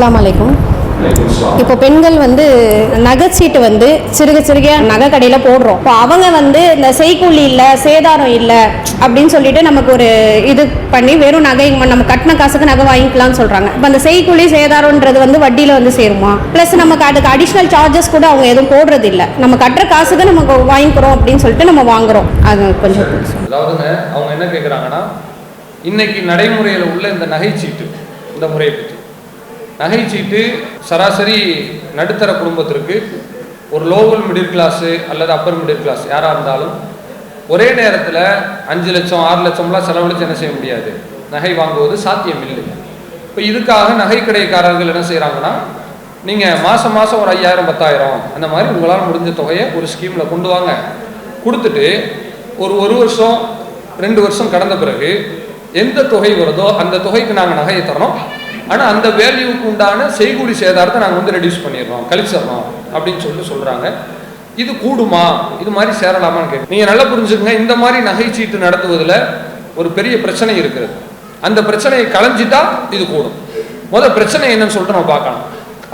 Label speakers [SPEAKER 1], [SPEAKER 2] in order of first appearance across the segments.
[SPEAKER 1] அஸ்லாம் அலைக்கும். இப்போ பெண்கள் வந்து நகைச்சீட்டு வந்து சிறுக சிறுகையாக நகை கடையில் போடுறோம். இப்போ அவங்க வந்து இந்த செய்கூலி இல்லை சேதாரம் இல்லை அப்படின்னு சொல்லிட்டு நமக்கு ஒரு இது பண்ணி வெறும் நகை நம்ம கட்டின காசுக்கு நகை வாங்கிக்கலாம்னு சொல்கிறாங்க இப்போ அந்த செய்கூலி சேதாரம்ன்றது வந்து வட்டியில் வந்து சேருமா? ப்ளஸ் நமக்கு அதுக்கு அடிஷ்னல் சார்ஜஸ் கூட அவங்க எதுவும் போடுறது இல்லை நம்ம கட்டுற காசுக்கு நமக்கு வாங்கிக்கிறோம் அப்படின்னு சொல்லிட்டு நம்ம வாங்குறோம். அது கொஞ்சம்
[SPEAKER 2] அதாவதுங்க அவங்க என்ன கேட்குறாங்கன்னா இன்னைக்கு நடைமுறையில் உள்ள இந்த நகைச்சீட்டு இந்த முறையை பற்றி. நகைச்சீட்டு சராசரி நடுத்தர குடும்பத்திற்கு ஒரு லோவல் மிடில் கிளாஸு அல்லது அப்பர் மிடில் கிளாஸ் யாராக இருந்தாலும் ஒரே நேரத்தில் அஞ்சு லட்சம் ஆறு லட்சம்லாம் செலவழித்து என்ன செய்ய முடியாது. நகை வாங்குவது சாத்தியம் இல்லை. இப்போ இதுக்காக நகைக்கடைக்காரர்கள் என்ன செய்கிறாங்கன்னா நீங்கள் மாதம் மாதம் ஒரு ஐயாயிரம் பத்தாயிரம் அந்த மாதிரி உங்களால் முடிஞ்ச தொகையை ஒரு ஸ்கீமில் கொண்டு வாங்க. கொடுத்துட்டு ஒரு ஒரு வருஷம் ரெண்டு வருஷம் கடந்த பிறகு எந்த தொகை வருதோ அந்த தொகைக்கு நாங்கள் நகையை தரோம் ஆனால் அந்த வேல்யூவுக்கு உண்டான செய்கூலி சேதாரத்தை நாங்கள் வந்து ரெடியூஸ் பண்ணிடுறோம் கழிச்சிடுறோம் அப்படின்னு சொல்லிட்டு சொல்கிறாங்க இது கூடுமா? இது மாதிரி சேரலாமான்னு கேட்டு நீங்கள் நல்லா புரிஞ்சுக்கங்க இந்த மாதிரி நகைச்சீட்டு நடத்துவதில் ஒரு பெரிய பிரச்சனை இருக்கிறது. அந்த பிரச்சனையை களைஞ்சிட்டா இது கூடும். முதல் பிரச்சனை என்னன்னு சொல்லிட்டு நம்ம பார்க்கலாம்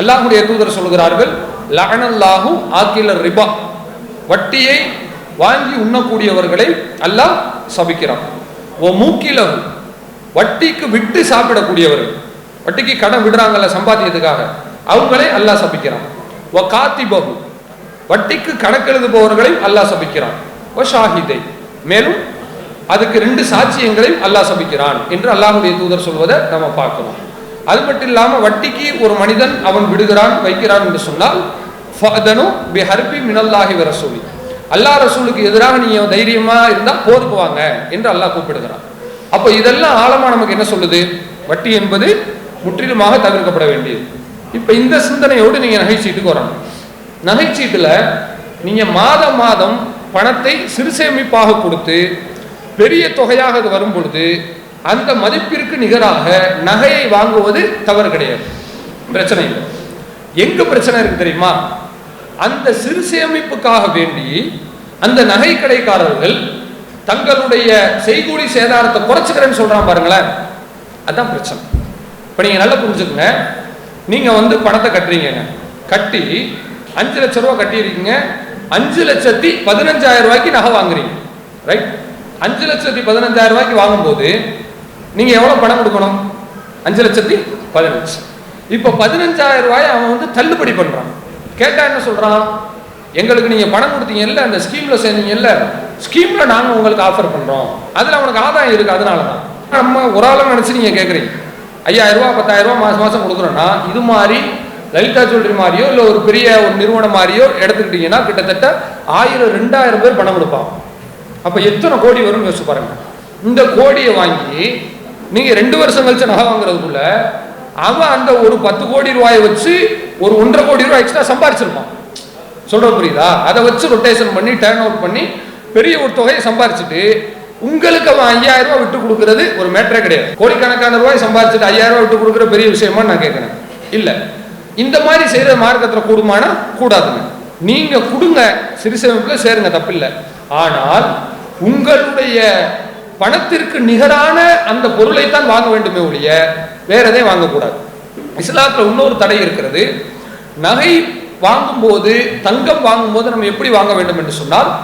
[SPEAKER 2] அல்லாஹுடைய தூதர் சொல்கிறார்கள் லஅனல்லாஹு ஆக்கில ரிபா. வட்டியை வாங்கி உண்ணக்கூடியவர்களை அல்லாஹ் சபிக்கிறான். ஓ மூக்கிலகு வட்டிக்கு விட்டு சாப்பிடக்கூடியவர்கள். வட்டிக்கு கடன் விடுறாங்கல்ல சம்பாத்தியத்துக்காக. அவங்களே அல்லாஹ் சபிக்கிறான். ஒ காத்தி பகு வட்டிக்கு கணக்கெழுதுபவர்களை அல்லாஹ் சபிக்கிறான். ஓ ஷாஹிதை. மேலும் அதுக்கு ரெண்டு சாட்சியங்களையும் அல்லாஹ் சபிக்கிறான் என்று அல்லாஹுடைய தூதர் சொல்வதை நம்ம பார்க்கிறோம் அது மட்டும் இல்லாமல் வட்டிக்கு ஒரு மனிதன் அவன் விடுகிறான் வைக்கிறான் என்று சொன்னால் ஃபதனு பி ஹர்பி மினல்லாஹி ரசூலி. அல்லாஹ் ரசூலுக்கு எதிராக நீ தைரியமா இருந்தா போருக்கு வாங்க என்று அல்லாஹ் கூப்பிடுகிறான். அப்போ இதெல்லாம் ஆழமா நமக்கு என்ன சொல்லுது? வட்டி என்பது முற்றிலுமாக தவிர்க்கப்பட வேண்டியது. இப்போ இந்த சிந்தனையோடு நீங்க நகைச்சீட்டுக்கு வரணும். நகைச்சீட்டுல நீங்க மாதம் மாதம் பணத்தை சிறு சேமிப்பாக கொடுத்து பெரிய தொகையாக அது வரும் பொழுது அந்த மதிப்பிற்கு நிகராக நகையை வாங்குவது தவறு கிடையாது. பிரச்சனை இல்லை. எங்க பிரச்சனை இருக்கு தெரியுமா? அந்த சிறு சேமிப்புக்காக வேண்டி அந்த நகை கடைக்காரர்கள் தங்களுடைய செய்கூலி சேதாரத்தை குறைச்சிக்கிறேன்னு சொல்றான் பாருங்களேன். அதான் பிரச்சனை. இப்போ நீங்கள் நல்லா புரிஞ்சுக்கங்க. நீங்கள் வந்து பணத்தை கட்டுறீங்க கட்டி அஞ்சு லட்ச ரூபா கட்டியிருக்கீங்க. அஞ்சு லட்சத்தி பதினஞ்சாயிரம் ரூபாய்க்கு நகை வாங்குறீங்க. ரைட் அஞ்சு லட்சத்தி பதினஞ்சாயிரம் ரூபாய்க்கு வாங்கும்போது நீங்கள் எவ்வளோ பணம் கொடுக்கணும்? அஞ்சு லட்சத்தி பதினஞ்சு. இப்போ பதினஞ்சாயிரம் ரூபாய் அவன் வந்து தள்ளுபடி பண்ணுறான் கேட்டா என்ன சொல்கிறான் எங்களுக்கு நீங்கள் பணம் கொடுத்தீங்கல்ல அந்த ஸ்கீமில் சேர்ந்தீங்கல்ல ஸ்கீமில் நாங்கள் உங்களுக்கு ஆஃபர் பண்ணுறோம் அதில் அவனுக்கு ஆதாயம் இருக்குது அதனால தான் நம்ம ஒரு ஆளும் நினச்சி நீங்கள் கேட்குறீங்க ஐயாயிரம் ரூபாய் பத்தாயிரம் மாதம் மாசம் மாசம் கொடுக்குறோம்னா இது மாதிரி லலிதா ஜுவல்லரி மாதிரியோ இல்லை ஒரு பெரிய ஒரு நிறுவனம் மாதிரியோ எடுத்துக்கிட்டீங்கன்னா கிட்டத்தட்ட ஆயிரம் ரெண்டாயிரம் பேர் பணம் கொடுப்பான் அப்போ எத்தனை கோடி வரும்னு யோசிச்சு பாருங்க. இந்த கோடியை வாங்கி நீங்க ரெண்டு வருஷம் கழிச்சு நகை வாங்குறதுக்குள்ள அவன் அந்த ஒரு பத்து கோடி ரூபாயை வச்சு ஒரு ஒன்றரை கோடி ரூபாய் எக்ஸ்ட்ரா சம்பாரிச்சிருப்பான். சொல்ற புரியுதா? அதை வச்சு ரொட்டேஷன் பண்ணி டேர்ன் அவுட் பண்ணி பெரிய ஒரு தொகையை சம்பாரிச்சுட்டு உங்களுக்கு அவன் ஐயாயிரம் ரூபாய் விட்டு கொடுக்கறது ஒரு மேட்டரே கிடையாது. கோடிக்கணக்கான ரூபாய் சம்பாதிச்சுட்டு ஐயாயிரம் ரூபாய் விட்டு கொடுக்குற பெரிய விஷயமா நான் கேட்கிறேன். இல்ல. இந்த மாதிரி செய்யற மார்க்கத்துல கூடுமானா? கூடாதுங்க. நீங்க கொடுங்க. சிறுசமைப்புல சேருங்க தப்பில்லை. ஆனால் உங்களுடைய பணத்திற்கு நிகரான அந்த பொருளை தான் வாங்க வேண்டுமே ஒழிய வேற எதையும் வாங்கக்கூடாது. இஸ்லாத்துல இன்னொரு தடை இருக்கிறது. நகை வாங்கும்போது தங்கம் வாங்கும்போது நம்ம எப்படி வாங்க வேண்டும் என்று சொன்னால்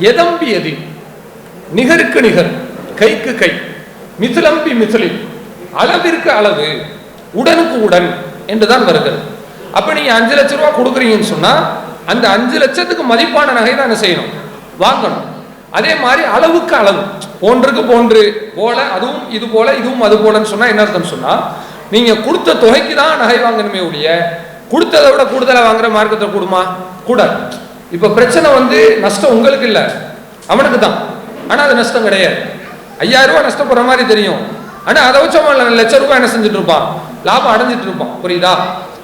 [SPEAKER 2] எதம்பி நிகருக்கு நிகர் கைக்கு கை மிதிலம்பி மிதிலில் அளவிற்கு அளவு உடனுக்கு உடன் என்றுதான் வருகிறது. அப்ப நீங்க அஞ்சு லட்ச ரூபா கொடுக்குறீங்கன்னு சொன்னா அந்த அஞ்சு லட்சத்துக்கு மதிப்பான நகை தான் என்ன செய்யணும்? வாங்கணும். அதே மாதிரி அளவுக்கு அளவு. போன்றுக்கு போன்று போல அதுவும் இது போல இதுவும் அது போலன்னு சொன்னா என்ன அர்த்தம் சொன்னா நீங்க கொடுத்த தொகைக்கு தான் நகை வாங்கணுமே ஒழிய கொடுத்ததை விட கூடுதலா வாங்குற மார்க்கத்தை கூடுமா? கூடாது. இப்ப பிரச்சனை வந்து நஷ்டம் உங்களுக்கு இல்ல. அவனுக்கு தான் ஆனால் அது நஷ்டம் கிடையாது. ஐயாயிரம் ரூபாய் நஷ்டப்படுற மாதிரி தெரியும். ஆனால் அதை வச்சு அவன் லட்ச ரூபாய் என்ன செஞ்சுட்டு இருப்பான்? லாபம் அடைஞ்சிட்டு இருப்பான். புரியுதா?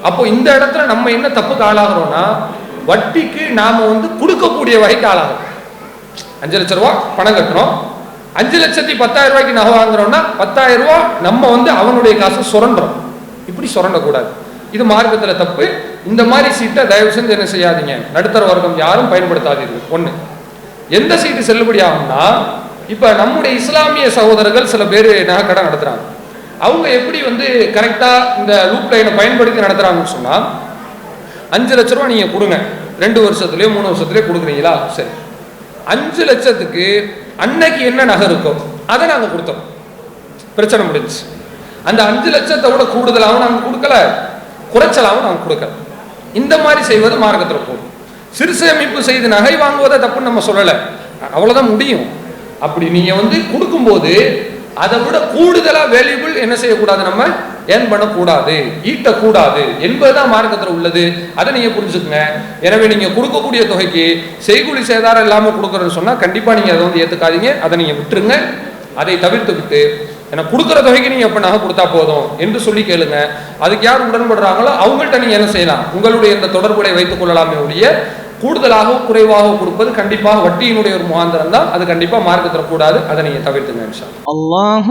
[SPEAKER 2] அப்போ இந்த இடத்துல நம்ம என்ன தப்புக்கு ஆளாகிறோம்னா வட்டிக்கு நாம வந்து கொடுக்கக்கூடிய வகைக்கு ஆளாகிறோம். அஞ்சு லட்ச ரூபா பணம் கட்டுறோம் அஞ்சு லட்சத்தி பத்தாயிரம் ரூபாய்க்கு நகை வாங்குறோம்னா பத்தாயிரம் ரூபா நம்ம வந்து அவனுடைய காசை சுரண்டுறோம். இப்படி சுரண்டக்கூடாது. இது மார்க்கத்தில் தப்பு. இந்த மாதிரி சீட்டை தயவு செஞ்சு என்ன செய்யாதீங்க. நடுத்தர வர்க்கம் யாரும் பயன்படுத்தாதீர்கள். ஒன்று எந்த செய்தி செல்லுபடி ஆகும்னா இப்போ நம்முடைய இஸ்லாமிய சகோதரர்கள் சில பேர் நகை நடத்துகிறாங்க அவங்க எப்படி வந்து கரெக்டாக இந்த லூப் லைனை பயன்படுத்தி நடத்துகிறாங்கன்னு சொன்னால் அஞ்சு லட்ச ரூபா நீங்கள் கொடுங்க. ரெண்டு வருஷத்துலேயோ மூணு வருஷத்துலேயோ கொடுக்குறீங்களா? சரி. அஞ்சு லட்சத்துக்கு அன்னைக்கு என்ன நகை இருக்கோ அதை நாங்கள் கொடுத்தோம். பிரச்சனை முடிஞ்சு அந்த அஞ்சு லட்சத்தை விட கூடுதலாகவும் நாங்கள் கொடுக்கல குறைச்சலாகவும் நாங்கள் கொடுக்கல. இந்த மாதிரி செய்வது மார்க்கத்தில் போகும். சிறு சேமிப்பு செய்து நகை வாங்குவதை தப்புன்னு நம்ம சொல்லலை. அவ்வளோதான் முடியும். அப்படி நீங்கள் வந்து கொடுக்கும்போது அதை விட கூடுதலாக வேல்யூபிள் என்ன செய்யக்கூடாது நம்ம? ஏர்ன் பண்ணக்கூடாது. ஈட்டக்கூடாது. என்பதுதான் மார்க்கத்தில் உள்ளது. அதை நீங்கள் புரிஞ்சுக்கங்க. எனவே நீங்கள் கொடுக்கக்கூடிய தொகைக்கு செய்கூலி சேதாரம் இல்லாமல் கொடுக்குறன்னு சொன்னால் கண்டிப்பாக நீங்கள் அதை வந்து ஏற்றுக்காதீங்க அதை நீங்கள் விட்டுருங்க. அதை தவிர்த்து விட்டு எனக்கு கொடுக்குற தொகைக்கு நீங்கள் எப்போ நகை கொடுத்தா போதும் என்று சொல்லி கேளுங்க. அதுக்கு யார் உடன்படுறாங்களோ அவங்கள்ட்ட நீங்கள் என்ன செய்யலாம்? உங்களுடைய இந்த தொடர்புகளை வைத்துக் கொள்ளலாமே ஒழிய கூடுதலாக குறைவாக கொடுப்பது கண்டிப்பாக வட்டியினுடைய ஒரு முகாந்திரம் தான் அது கண்டிப்பாக மார்க்கு தரக்கூடாது அதை நீங்கள் தவிர்த்துங்க இன்ஷா அல்லாஹ்.